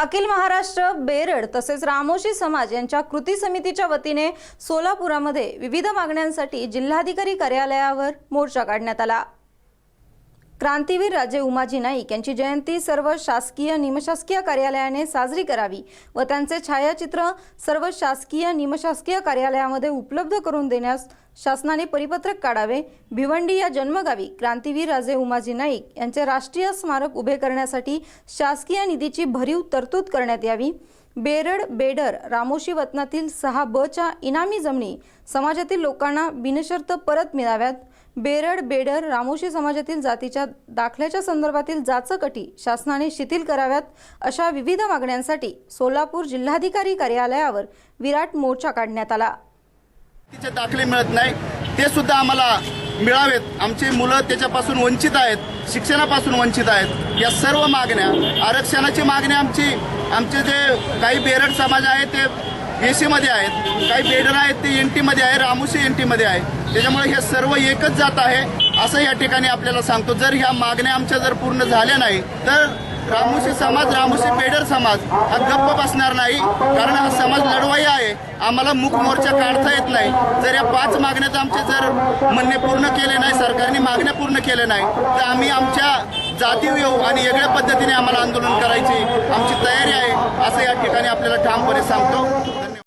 अखिल महाराष्ट्र बेरड तसेच रामोशी समाज यांच्या कृती समितीच्या वतीने सोलापुरामध्ये विविध मागण्यांसाठी जिल्हाधिकारी कार्यालयावर मोर्चा काढण्यात आला. क्रांतीवीर राजे उमाजी नाईक यांची जयंती सर्व शासकीय निमशासकीय कार्यालयाने साजरी करावी व त्यांचे छायाचित्र सर्व शासकीय निमशासकीय कार्यालयामध्ये उपलब्ध करून देण्यास शासनाने परिपत्रक काढावे. भिवंडी या जन्मगावी क्रांतीवीर राजे उमाजी नाईक यांचे राष्ट्रीय स्मारक उभे करण्यासाठी शासकीय निधीची भरीव तरतूद करण्यात यावी. बेरड बेडर रामोशी वतनातील सहा ब च्या इनामी जमिनी समाजातील लोकांना बिनशर्त परत मिळाव्यात. बेरड बेडर रामोशी समाजातील जातीच्या दाखल्याच्या संदर्भातील जाचकटी शासनाने शिथिल कराव्यात अशा विविध मागण्यांसाठी सोलापूर जिल्हाधिकारी कार्यालयावर विराट मोर्चा काढण्यात आला. तिचे दाखले मिळत नाही. ते सुद्धा आम्हाला मिळावेत. आमची मुलं त्याच्यापासून वंचित आहेत शिक्षणापासून वंचित आहेत. या सर्व मागण्या आरक्षणाची मागणी आमची आमचे जे काही बेरड समाज आहे ते एसीमध्ये आहेत काही बेडर आहेत ते एन टीमध्ये आहे रामुशी एन टीमध्ये आहे. त्याच्यामुळे हे सर्व एकच जात आहे असं या ठिकाणी आपल्याला सांगतो. जर ह्या मागण्या आमच्या जर पूर्ण झाल्या नाही तर रामोशी समाज रामोशी पेडर समाज. हा गप्प बसणार नाही कारण हा समाज लढवाई आहे. आम्हाला मुख मोर्चा काढता येत नाही. जर या पाच मागण्यात आमचे जर म्हणणे पूर्ण केले नाही सरकारने मागण्या पूर्ण केल्या नाही तर आम्ही आमच्या जातीव येऊ आणि वेगळ्या पद्धतीने आम्हाला आंदोलन करायची आमची तयारी आहे असं या ठिकाणी आपल्याला ठामपणे सांगतो.